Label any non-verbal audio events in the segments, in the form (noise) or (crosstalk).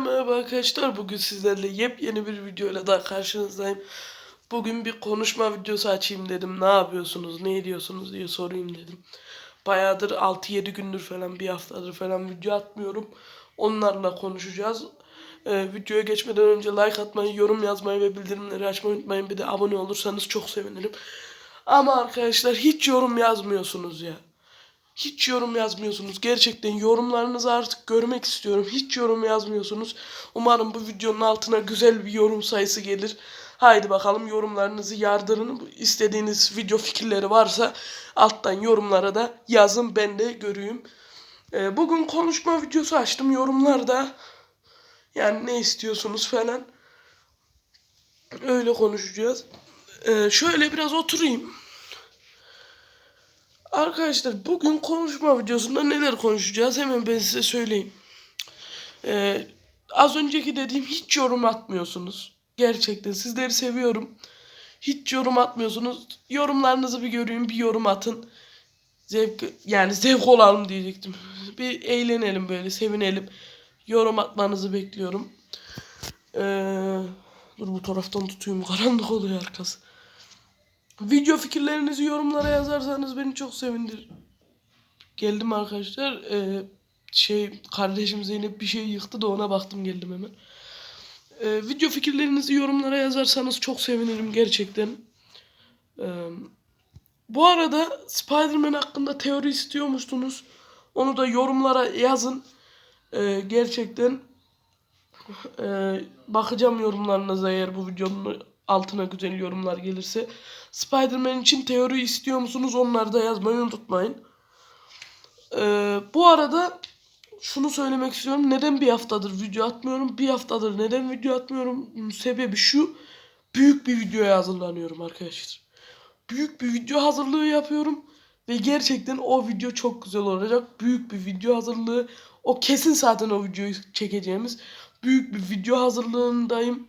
Merhaba arkadaşlar bugün sizlerle yepyeni bir videoyla daha karşınızdayım. Bugün bir konuşma videosu açayım dedim. Ne yapıyorsunuz, ne ediyorsunuz diye sorayım dedim. Bayağıdır 6-7 gündür falan bir haftadır falan video atmıyorum. Onlarla konuşacağız. Ee, videoya geçmeden önce like atmayı, yorum yazmayı ve bildirimleri açmayı unutmayın. Bir de abone olursanız çok sevinirim. Ama arkadaşlar hiç yorum yazmıyorsunuz ya. Hiç yorum yazmıyorsunuz. Gerçekten yorumlarınızı artık görmek istiyorum. Hiç yorum yazmıyorsunuz. Umarım bu videonun altına güzel bir yorum sayısı gelir. Haydi bakalım yorumlarınızı yardırın. İstediğiniz video fikirleri varsa alttan yorumlara da yazın ben de göreyim. Ee, bugün konuşma videosu açtım yorumlarda. Yani ne istiyorsunuz falan. Öyle konuşacağız. Ee, şöyle biraz oturayım. Arkadaşlar bugün konuşma videosunda neler konuşacağız hemen ben size söyleyeyim. Ee, az önceki dediğim hiç yorum atmıyorsunuz. Gerçekten sizleri seviyorum. Hiç yorum atmıyorsunuz. Yorumlarınızı bir göreyim bir yorum atın. Zevk yani zevk olalım diyecektim. (laughs) Bir eğlenelim böyle sevinelim. Yorum atmanızı bekliyorum. Ee, dur bu taraftan tutayım karanlık oluyor arkası. Video fikirlerinizi yorumlara yazarsanız beni çok sevindir. Geldim arkadaşlar. Ee, şey kardeşim Zeynep bir şey yıktı da ona baktım geldim hemen. Ee, video fikirlerinizi yorumlara yazarsanız çok sevinirim gerçekten. Ee, bu arada Spider-Man hakkında teori istiyormuşsunuz. Onu da yorumlara yazın. Ee, gerçekten ee, bakacağım yorumlarınıza eğer bu videonun altına güzel yorumlar gelirse. Spider-Man için teori istiyor musunuz? Onları da yazmayı unutmayın. Ee, bu arada şunu söylemek istiyorum. Neden bir haftadır video atmıyorum? Bir haftadır neden video atmıyorum? Sebebi şu. Büyük bir videoya hazırlanıyorum arkadaşlar. Büyük bir video hazırlığı yapıyorum. Ve gerçekten o video çok güzel olacak. Büyük bir video hazırlığı. O kesin zaten o videoyu çekeceğimiz. Büyük bir video hazırlığındayım.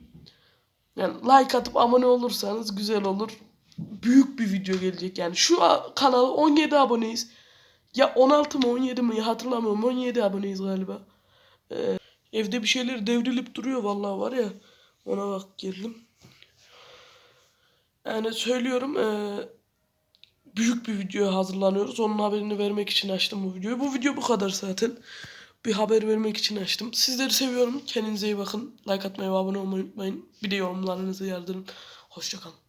Yani like atıp abone olursanız güzel olur. Büyük bir video gelecek yani. Şu kanala 17 aboneyiz. Ya 16 mı 17 mi hatırlamıyorum. 17 aboneyiz galiba. Ee, evde bir şeyler devrilip duruyor vallahi var ya. Ona bak geldim. Yani söylüyorum eee, büyük bir video hazırlanıyoruz. Onun haberini vermek için açtım bu videoyu. Bu video bu kadar zaten. Bir haber vermek için açtım. Sizleri seviyorum. Kendinize iyi bakın. Like atmayı ve abone olmayı unutmayın. Bir de yorumlarınızı yardırın. Hoşçakalın.